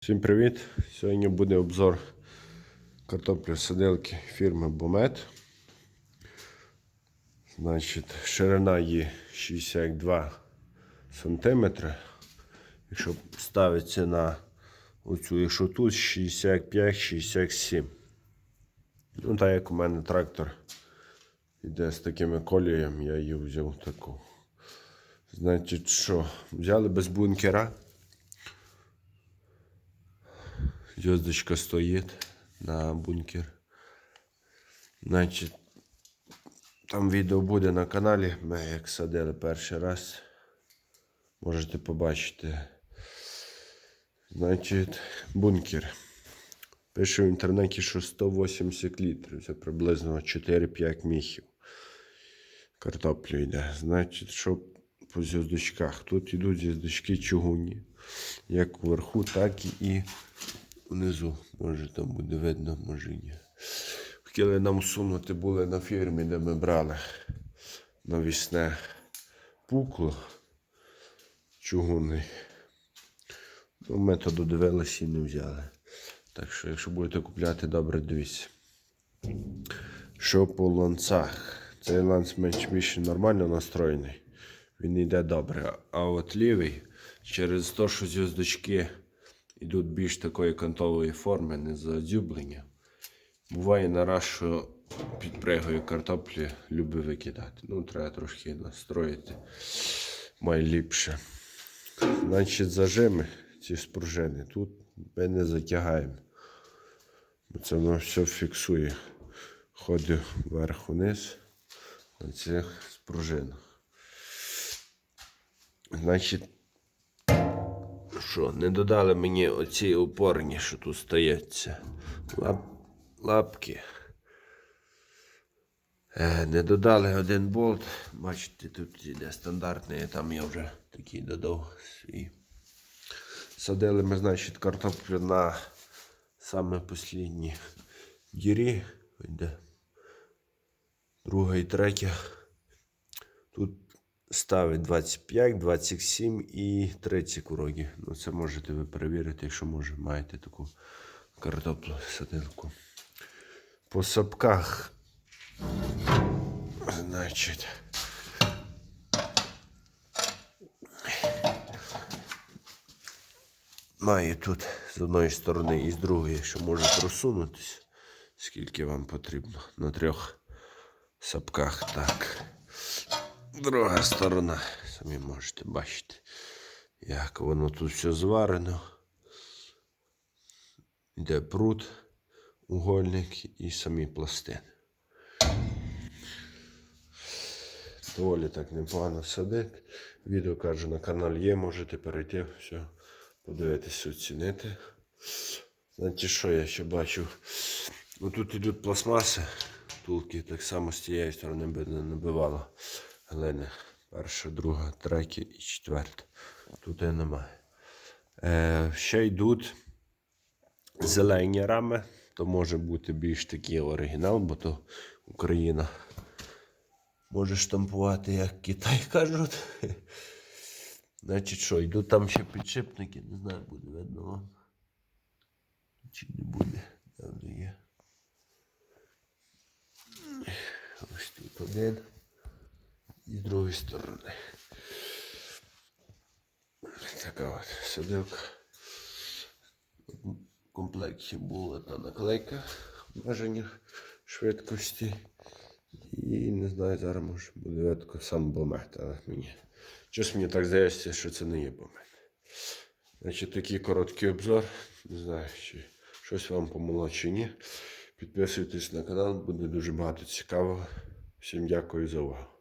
Всім привіт! Сьогодні буде обзор картоплі садилки фірми Бомет. Значить, ширина її 62 см. Якщо ставиться на оцю, якщо тут 65-67. Ну, так як у мене трактор іде з такими коліями, я її взяв таку. Значить, що, взяли без бункера. Звездочка стоїть на бункер. Значить, там відео буде на каналі. Ми як садили перший раз. Можете побачити. Значить, бункер. Пише в інтернеті, що 180 літрів. Це приблизно 4-5 міхів. Картоплю йде. Значить, що по зв'язочках. Тут йдуть зв'язочки чугунні. Як вверху, так і внизу. Може там буде видно, може ні. Хотіли нам сунути були на фірмі, де ми брали навісне пукло чугунний. Ну, ми то додивилися і не взяли. Так що, якщо будете купляти, добре дивіться. Що по ланцах? Цей ланц менш більше нормально настроєний. Він йде добре. А от лівий, через те, що зв'язочки йдуть більш такої кантової форми, не задзюблення. Буває нараз, що підпригою картоплі любить викидати. Ну, треба трошки настроїти. Має ліпше. Значить, зажими ці спружини. Тут ми не затягаємо. Це воно все фіксує. Ходить вверх-вниз на цих спружинах. Значить, що, не додали мені оці опорні, що тут стається. Лап, лапки. Е, не додали один болт. Бачите, тут іде стандартний, там я вже такий додав свій. Садили ми, значить, картоплю на саме послідні дірі. Друга і третя. Тут ставить 25, 27 і 30 курогі. Ну, це можете ви перевірити, якщо може, маєте таку картоплю садилку. По сапках. Значить. Має тут з одної сторони і з другої, що може просунутися, скільки вам потрібно. На трьох сапках. Так. Друга сторона. Самі можете бачити, як воно тут все зварено. Йде пруд, угольник і самі пластини. Доволі так непогано садить. Відео кажу на каналі є, можете перейти, все, подивитися, оцінити. Знаєте, що я ще бачу? Ну, тут йдуть пластмаси, втулки, так само з цієї сторони би не набивало глини. Перша, друга, третя і четверта. Тут і немає. Е, ще йдуть зелені рами, то може бути більш такий оригінал, бо то Україна може штампувати, як Китай кажуть. Значить що, йдуть там ще підшипники, не знаю, буде видно вам. Чи не буде, не є. Ось тут один. Другої сторони. Така от садилка. В комплекті була та наклейка обмеження швидкості. І не знаю, зараз може буде видко сам бомет, але мені. Щось мені так здається, що це не є бомет. Значить, такий короткий обзор. Не знаю, чи щось вам помогло чи ні. Підписуйтесь на канал, буде дуже багато цікавого. Всім дякую за увагу.